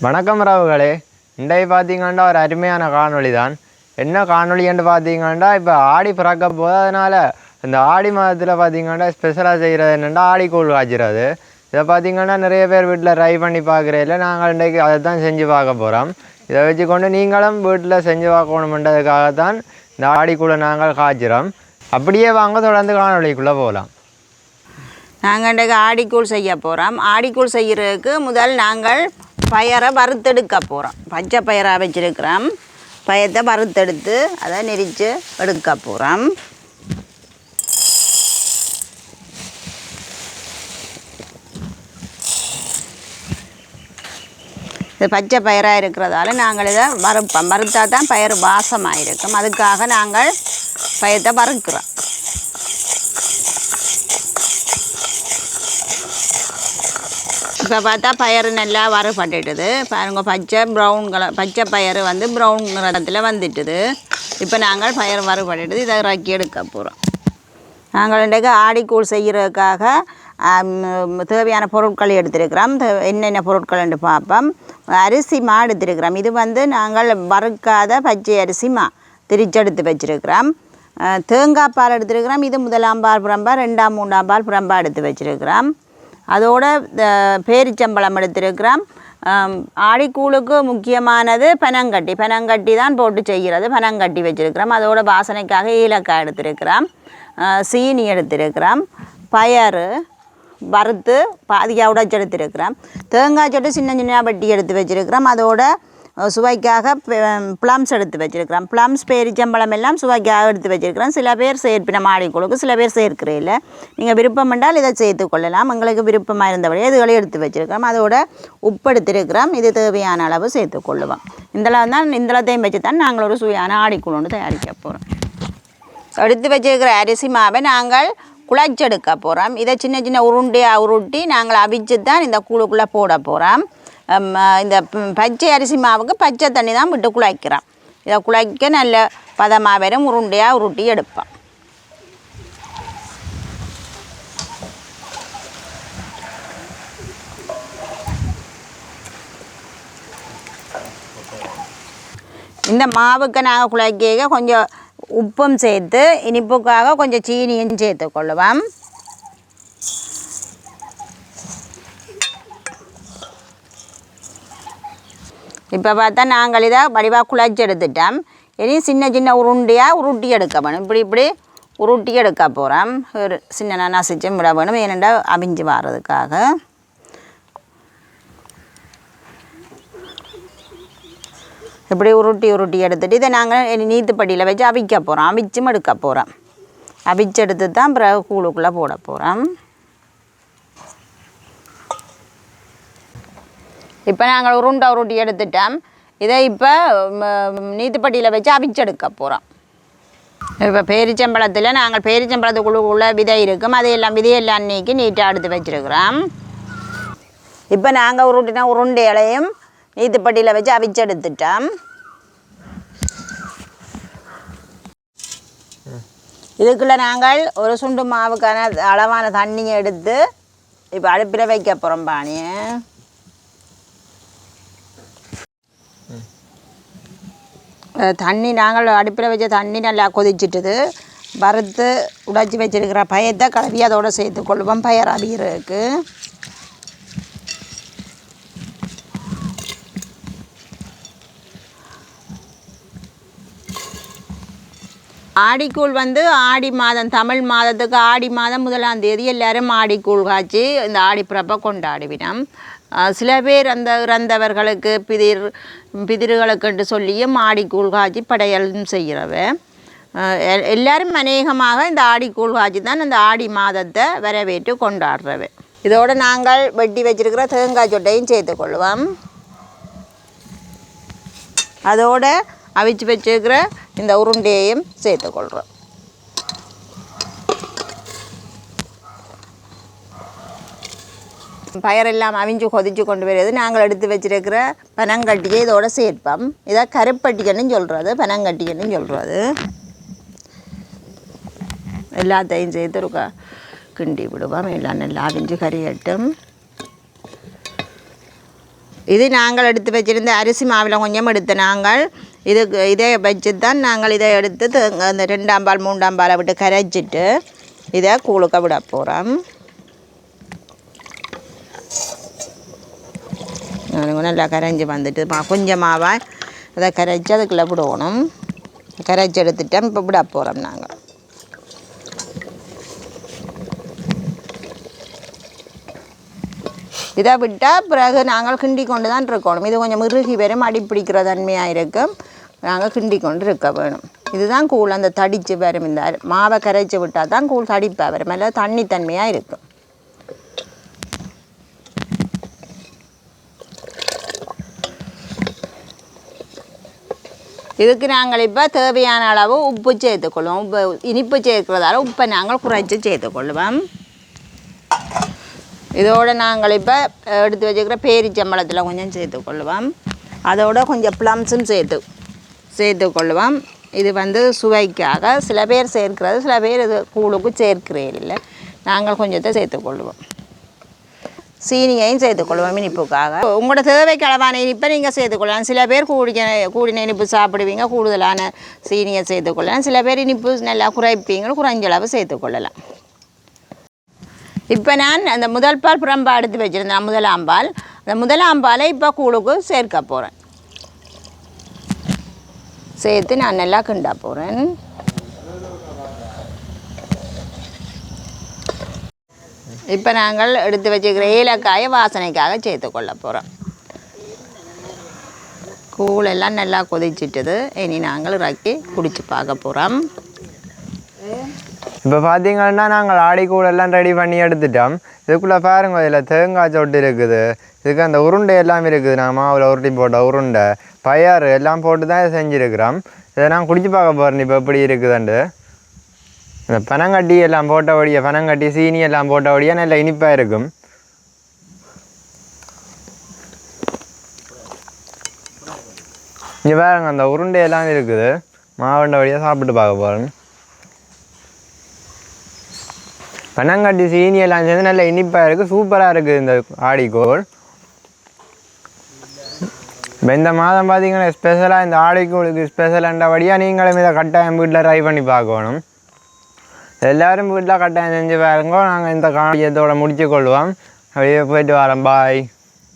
வணக்கம் ராவுகளே. இன்றைக்கு பார்த்தீங்கன்னா ஒரு அருமையான காணொளி தான் என்ன காணொளின்னு பார்த்தீங்கன்னா இப்போ ஆடி பிறக்க போது அதனால் இந்த ஆடி மாதத்தில் பார்த்தீங்கன்னா ஸ்பெஷலாக செய்கிறது என்னென்னா ஆடி கூழ் காய்ச்சிறது. இதை பார்த்தீங்கன்னா நிறைய பேர் வீட்டில் ட்ரை பண்ணி பார்க்குறதில்ல நாங்கள் இன்றைக்கு அதை தான் செஞ்சு பார்க்க போகிறோம் இதை வச்சுக்கொண்டு நீங்களும் வீட்டில் செஞ்சு பார்க்கணுமென்றதுக்காக தான் இந்த ஆடிக்கூழை நாங்கள் காய்ச்சிறோம். அப்படியே வாங்க தொடர்ந்து காணொலிக்குள்ளே போகலாம் நாங்கள் இன்றைக்கு ஆடிக்கூழ் செய்ய போகிறோம் ஆடிக்கூழ் செய்கிறதுக்கு முதல் நாங்கள் பயரை வறுத்தெடுக்க போகிறோம் பச்சை பயிராக வச்சுருக்கிறோம். பயத்தை வறுத்தெடுத்து அதை நெரிச்சு எடுக்க போகிறோம் இது பச்சை பயிராக இருக்கிறதால நாங்கள் இதை வறுப்போம். வறுத்தா தான் பயிர் வாசமாக இருக்கும் அதுக்காக நாங்கள் பயத்தை வறுக்கிறோம். இப்போ பார்த்தா பயிறு நல்லா வறுபட்டுட்டுது. பாருங்க பச்சை ப்ரௌன் கலர் பச்சை பயறு வந்து ப்ரௌன் நிறத்தில் வந்துட்டுது. இப்போ நாங்கள் பயிர் பண்ணிட்டுது இதை இறக்கி எடுக்க போகிறோம் நாங்கள் இன்றைக்கு ஆடிக்கூழ் செய்கிறதுக்காக தேவையான பொருட்கள் எடுத்திருக்கிறோம். தே- என்னென்ன பொருட்கள்னு பார்ப்போம். அரிசி மா எடுத்திருக்கிறோம். இது வந்து நாங்கள் வறுக்காத பச்சை அரிசி மா திரிச்செடுத்து வச்சிருக்கிறோம். தேங்காய் பால் எடுத்திருக்கிறோம். இது முதலாம் பால் புறம்பா ரெண்டாம் மூணாம் பால் புறம்பா எடுத்து வச்சிருக்கிறோம். அதோட பேரிச்சம்பழம் எடுத்திருக்கிறோம். ஆடிக்கூழுக்கு முக்கியமானது பனங்கட்டி. பனங்கட்டி தான் போட்டு செய்கிறது. பனங்கட்டி வச்சிருக்கிறோம். அதோட வாசனைக்காக ஏலக்காய் எடுத்திருக்கிறோம். சீனி எடுத்திருக்கிறோம். பயறு வறுத்து பாதியாக உடைச்சு எடுத்திருக்கிறோம் தேங்காய் சொட்டு சின்ன சின்ன வட்டி எடுத்து வச்சிருக்கிறோம். அதோட சுவைக்காக ப்ளம்ஸ் எடுத்து வச்சிருக்கிறோம் ப்ளம்ஸ் பேரிச்சம்பழம் எல்லாம் சுவைக்காக எடுத்து வச்சுருக்கிறோம் சில பேர் சேர்ப்பின மாடிக்குழுக்கு சில பேர் சேர்க்கிறதில்ல நீங்கள் விருப்பம் என்றால் இதை சேர்த்து கொள்ளலாம். எங்களுக்கு விருப்பமாக இருந்தபடியே இதுகளை எடுத்து வச்சுருக்கிறோம் அதோட உப்பு எடுத்திருக்கிறோம் இது தேவையான அளவு சேர்த்து கொள்ளுவோம் இந்தளவு தான் இந்தளத்தையும் வச்சு தான் நாங்கள் ஒரு சுவையான ஆடிக்குழு தயாரிக்க போகிறோம் எடுத்து வச்சிருக்கிற அரிசி மாவை நாங்கள் குழச்செடுக்க போகிறோம் இதை சின்ன சின்ன உருண்டையாக உருட்டி நாங்கள் அவிச்சு தான் இந்த கூழுக்குள்ளே போட போகிறோம் இந்த பச்சை அரிசி மாவுக்கு பச்சை தண்ணி தான் விட்டு குழாய்க்கிறான் இதை குழாய்க்க நல்ல பதமாக வரும் உருண்டையாக உருட்டி எடுப்பான் இந்த மாவுக்கு நாங்கள் குழாய்க்க கொஞ்சம் உப்பும் சேர்த்து இனிப்புக்காக கொஞ்சம் சீனியும் சேர்த்து கொள்ளுவோம் இப்போ பார்த்தா நாங்கள் இதை வடிவாக குழச்சி எடுத்துட்டோம். இனி சின்ன சின்ன உருண்டையாக உருட்டி எடுக்க வேணும். இப்படி இப்படி உருட்டி எடுக்க போகிறோம் ஒரு சின்ன நசிச்சும் விட வேணும். ஏனென்றால் அவிஞ்சு வர்றதுக்காக இப்படி உருட்டி உருட்டி எடுத்துட்டு இதை நாங்கள் நீத்துப்படியில் வச்சு அவிக்க போகிறோம் அவிச்சும் எடுக்க போகிறோம் அவிச்சு எடுத்து தான் பிறகு கூழுக்குள்ளே போட போகிறோம் இப்போ நாங்கள் உருண்டை உருட்டி எடுத்துட்டோம். இதை இப்போ நீத்துப்பட்டியில் வச்சு அவிச்செடுக்க போகிறோம் இப்போ பேரிச்சம்பழத்தில் நாங்கள் பேரிச்சம்பழத்துக்குள்ளுக்குள்ள விதை இருக்கும். அதையெல்லாம் விதையெல்லாம் நீக்கி நீட்டாக எடுத்து வச்சுருக்குறோம். இப்போ நாங்கள் உருட்டின உருண்டைகளையும் நீத்துப்பட்டியில் வச்சு அவிச்செடுத்துட்டோம். இதுக்குள்ளே நாங்கள் ஒரு சுண்டு மாவுக்கான அளவான தண்ணியை எடுத்து இப்போ அடுப்பில் வைக்க போகிறோம் பானியை தண்ணி நாங்கள் அடுப்பில் வச்ச தண்ணி நல்லா கொதிச்சிட்டுது. வறுத்து உடைச்சி வச்சிருக்கிற பயத்தை கலவி அதோட சேர்த்து கொள்வோம். பயர் அவியறதுக்கு ஆடிக்கூழ் வந்து ஆடி மாதம் தமிழ் மாதத்துக்கு ஆடி மாதம் முதலாம் தேதி எல்லாரும் ஆடிக்கூழ் காய்ச்சி இந்த ஆடிப்பிறப்பை கொண்டாடுவினோம். சில பேர் அந்த இறந்தவர்களுக்கு பிதிர் பிதிர்களுக்கென்று சொல்லியும் ஆடிக்கூழ் காய்ச்சி படையலும் செய்கிறவ. எல்லாரும் அநேகமாக இந்த ஆடிக்கூழ் காய்ச்சி தான் இந்த ஆடி மாதத்தை வரவேற்று கொண்டாடுறவ. இதோடு நாங்கள் வெட்டி வச்சிருக்கிற தேங்காய் சொட்டையும் சேர்த்துக்கொள்வோம் அதோடு அவிச்சு வச்சிருக்கிற இந்த உருண்டையையும் சேர்த்துக்கொள்கிறோம் பயரெல்லாம் அவிஞ்சு கொதிச்சு கொண்டு வருது. நாங்கள் எடுத்து வச்சிருக்கிற பனங்கட்டியை இதோட சேர்ப்போம். இதை கருப்பட்டிக்கன்னு சொல்கிறது பனங்கட்டிக்கன்னு சொல்கிறது எல்லாத்தையும் சேர்த்து ஒரு கிண்டி விடுவோம். எல்லாம் நல்லா அவிஞ்சு கறியட்டும். இது நாங்கள் எடுத்து வச்சிருந்த அரிசி மாவில் கொஞ்சம் எடுத்து நாங்கள் இது இதை வச்சு தான் நாங்கள் இதை எடுத்து அந்த ரெண்டாம் பால் மூன்றாம் பாலை விட்டு கரைச்சிட்டு இதை கூழுக்க விட போகிறோம் நல்லா கரைஞ்சி வந்துட்டு மா- மாவை அதை கரைச்சி அதுக்குள்ளே விடணும் கரைச்சி எடுத்துட்டோம் இப்போ விட போகிறோம் நாங்கள் இதை விட்டால் பிறகு நாங்கள் கிண்டி கொண்டு தான் இருக்கணும். இது கொஞ்சம் இறுகி வரும் அடி பிடிக்கிற தன்மையாக இருக்கும். நாங்கள் கிண்டி கொண்டு இருக்க வேணும். இதுதான் கூழ் அந்த தடிச்சு வரும் இந்த மாவை கரைச்சி விட்டால் தான் கூழ் தடிப்பாக வரும். மேலே தண்ணி தன்மையாக இருக்கும். இதுக்கு நாங்கள் இப்போ தேவையான அளவு உப்பு சேர்த்துக்கொள்வோம். உப்பு இனிப்பு சேர்க்கிறதால உப்பை நாங்கள் குறைச்சி சேர்த்துக்கொள்வோம். இதோடு நாங்கள் இப்போ எடுத்து வச்சுக்கிற பேரிச்சம்பழத்தில் கொஞ்சம் சேர்த்துக்கொள்வோம். அதோட கொஞ்சம் ப்ளம்ஸும் சேர்த்து சேர்த்துக்கொள்வோம். இது வந்து சுவைக்காக சில பேர் சேர்க்கிறது சில பேர் இது கூழுக்கு சேர்க்கிறேன் இல்லை நாங்கள் கொஞ்சத்தை சேர்த்துக்கொள்வோம். சீனியையும் சேர்த்துக்கொள்வோம் இனிப்புக்காக. உங்களோட தேவைக்கு அளவான இனிப்பை நீங்கள் சேர்த்துக்கொள்ளலாம். சில பேர் கூடிய கூடின இனிப்பு சாப்பிடுவீங்க. கூடுதலான சீனியை சேர்த்துக்கொள்ளலாம். சில பேர் இனிப்பு நல்லா குறைப்பீங்க. குறைஞ்ச அளவு சேர்த்துக்கொள்ளலாம். இப்போ நான் அந்த முதல் பால் புறம்பா எடுத்து வச்சுருந்தேன். முதலாம் பால். அந்த முதலாம் பாலை இப்போ கூழுக்கு சேர்க்க போகிறேன் சேர்த்து நான் நல்லா கிண்ட போகிறேன் இப்போ நாங்கள் எடுத்து வச்சுக்கிற ஏலக்காயை வாசனைக்காக சேர்த்து கொள்ள போகிறோம் கூழெல்லாம் நல்லா கொதிச்சிட்டது. இனி நாங்கள் இறக்கி குடிச்சு பார்க்க போகிறோம் இப்போ பார்த்தீங்கன்னா நாங்கள் ஆடி கூழெல்லாம் ரெடி பண்ணி எடுத்துட்டோம். இதுக்குள்ளே பாருங்க இதில் தேங்காய் சொட்டு இருக்குது. இதுக்கு அந்த உருண்டை எல்லாம் இருக்குது. நான் மாவில் உருட்டி போட்ட உருண்டை பயறு எல்லாம் போட்டு தான் இதை செஞ்சுருக்கிறோம். இதை நான் குடிச்சு பார்க்க போகிறேன் இப்போ எப்படி இருக்குதுண்டு இந்த பனங்கட்டி எல்லாம் போட்டபடியே பனங்கட்டி சீனி எல்லாம் போட்டபடியே நல்ல இனிப்பாக இருக்கும். இங்கே பாருங்க அந்த உருண்டை எல்லாம் இருக்குது. மாவுண்ட வழியாக சாப்பிட்டு பார்க்க போகிறேன் பனங்காட்டி சீனி எல்லாம் சேர்ந்து நல்ல இனிப்பாக இருக்குது சூப்பராக இருக்குது இந்த ஆடிக்கோள். இப்போ இந்த மாதம் பார்த்தீங்கன்னா ஸ்பெஷலாக இந்த ஆடிக்கோளுக்கு ஸ்பெஷலாண்டபடியாக நீங்களும் இதை கட்டாயம் வீட்டில் ட்ரை பண்ணி பார்க்கணும். எல்லாரும் வீட்டில் கட்டாயம் செஞ்சு பாருங்க நாங்கள் இந்த காரியத்தோட முடிச்சு கொள்வோம் அப்படியே போயிட்டு வரோம் பாய்